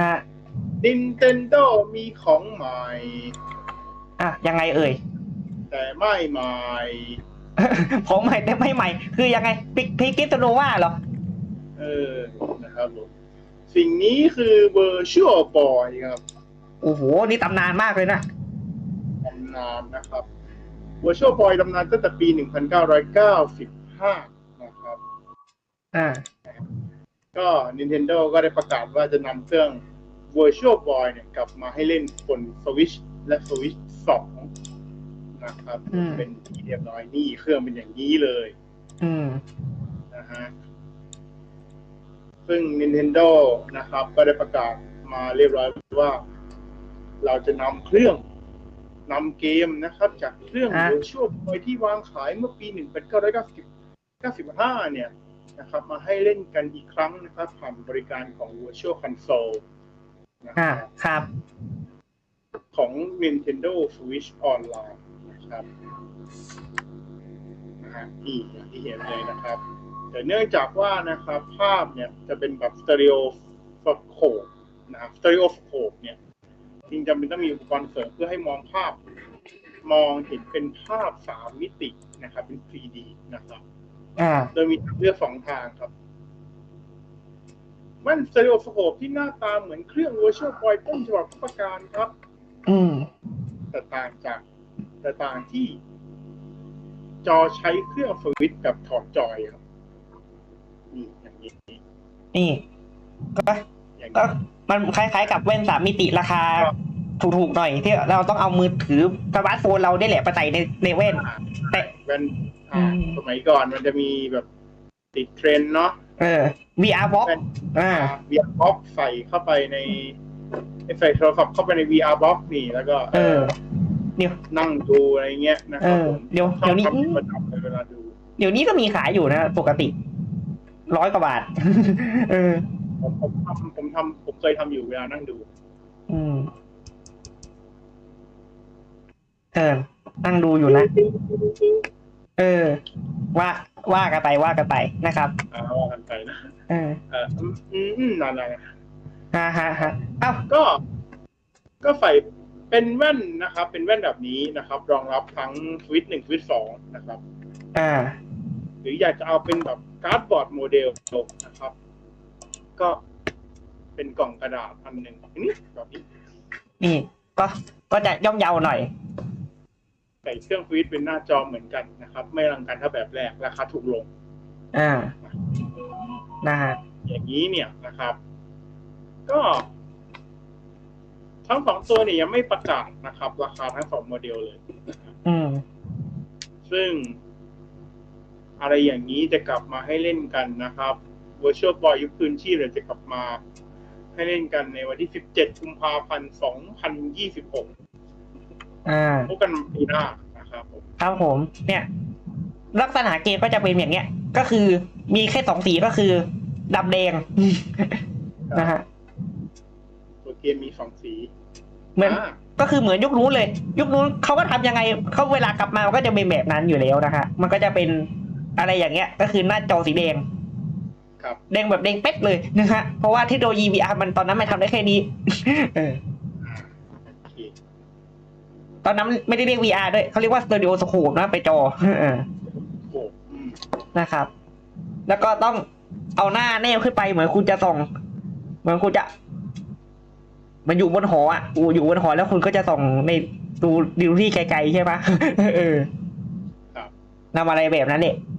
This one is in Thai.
ฮะ Nintendo มีของใหม่ อะยังไงเอ่ย แต่ไม่ใหม่ผมใหม่แต่ไม่ใหม่ คือยังไงพิกพิกิสโนวาเหรอ เออ นะครับผมสิ่งนี้คือ Virtual Boy ครับโอ้โห นี่ตำนานมากเลยนะ ตำนานนะครับ Virtual Boy ตำนานตั้งแต่ปี 1995 นะครับ อ่า ก็ Nintendo ก็ได้ประกาศว่าจะนำเครื่อง Virtual Boy เนี่ยกลับมาให้เล่นบน Switch และ Switch 2 นะครับอืมเป็นที่เรียบร้อยนี่เครื่องเป็นอย่างนี้เลยอืมนะฮะซึ่ง Nintendo นะครับ ก็ได้ประกาศมาเรียบร้อยว่า เราจะนำเครื่องนำเกมนะครับ จากเครื่องฮะ Virtual Boy ที่วางขายเมื่อปี 1995 เนี่ย นะครับ มาให้เล่นกันอีกครั้งนะครับ ผ่านบริการของ Virtual Console นะคอ่ารับครับ ของ Nintendo Switch Online นะครับนะฮะนี่อย่างที่เห็นเลยนะครับ แต่เนื่องจากว่านะครับ ภาพเนี่ยจะเป็นแบบสเตอริโอสโคปนะครับสเตอริโอสโคปเนี่ยจริงจำเป็นต้องมีอุปกรณ์เสริมเพื่อให้มองภาพ มองเห็นเป็นภาพสามมิตินะครับ เป็น 3D นะครับ อ่า โดยมีทางเลือกสองทางครับแว่นสเตอริโอสโคปที่หน้าตาเหมือนเครื่อง Virtual Boy ต้นฉบับทุกประการครับ อืม แต่ต่างจากแต่ต่างที่ จอใช้เครื่องสวิตช์แบบถอดจอยครับนี่อย่างนี้นี่ก็อย่างก็นี้มันคล้ายๆกับแว่นสามมิติราคา ถูกๆหน่อยที่เราต้องเอามือถือสมาร์ทโฟนเราได้แหละไปใส่ในในแว่น แต่ แว่นอือ่ามสมัยก่อนมันจะมีแบบติดเทรนด์เนาะเออ VR box แว่นอ่า VR box ใส่เข้าไปในใส่โทรศัพท์เข้าไปใน VR box นี่แล้วก็เออ เดี๋ยว นั่งดูอะไรเงี้ยนะคเอรับอ ผมเดี๋ยวชอบเดี๋ยวนี้ ทำเป็นประจำเลยเวลาดูเดี๋ยวนี้ก็มีขายอยู่นะ ปกติร้อยกว่าบาท เออ ผมผมทำผมทำผมเคยทำอยู่เวลานั่งดู อืม เออ นั่งดูอยู่นะ เออ ว่าว่ากันไปว่ากันไปนะครับอ่าว่ากันไปนะเออเอออืมอืมอืมนั่นแหละฮ่าฮ่าฮ่าเอ้าก็ ก็ใส่เป็นแว่นนะครับ เป็นแว่นแบบนี้นะครับ รองรับทั้งสวิตหนึ่งสวิตสองนะครับ อ่า หรืออยากจะเอาเป็นแบบการ์ดบอร์ดโมเดลนะครับ ก็เป็นกล่องกระดาษอันหนึ่งนี่แบบนี้ นี่ ก็ก็จะย่อมเยาหน่อยใส่เครื่องสวิตเป็นหน้าจอเหมือนกันนะครับ ไม่รังกันถ้าแบบแรกราคาถูกลง อ่านะฮะอย่างนี้เนี่ยนะครับ ก็ทั้งสองตัวเนี่ยยังไม่ประกาศนะครับ ราคาทั้งสองโมเดลเลย อืม ซึ่ง อะไรอย่างนี้จะกลับมาให้เล่นกันนะครับ Virtual Boy ยุคพื้นที่เลยจะกลับมา ให้เล่นกันในวันที่ 17 กุมภาพันธ์ 2026 อ่า พบกันปีหน้านะครับผมครับผม เนี่ย ลักษณะเกมก็จะเป็นอย่างเงี้ย ก็คือมีแค่สองสีก็คือดำแดง นะฮะ ตัวเกมมีสองสีเหมือน อ่าก็คือเหมือนยุคนู้นเลย ยุคนู้นเขาก็ทำยังไงเขาเวลากลับมามันก็จะเป็นแบบนั้นอยู่แล้วนะฮะมันก็จะเป็นอะไรอย่างเงี้ย ก็คือหน้าจอสีแดง ครับ แดงแบบแดงเป๊ะเลยนะฮะเพราะว่าเทคโนโลยี VR มันตอนนั้นมันทำได้แค่นี้ เอออ่าโอเค ตอนนั้นไม่ได้เรียก VR ด้วยเขาเรียกว่าสเตอริโอสโคปนะไปจอเออโอ้อืมนะครับ แล้วก็ต้องเอาหน้าแนบขึ้นไปเหมือนคุณจะส่อง เหมือนคุณจะ มันอยู่บนหออะอูอยู่บนหอแล้วคุณก็จะส่องในดูดูที่ไกลๆใช่ปะเออครับนำอะไรแบบนั้นเนี่ยอืม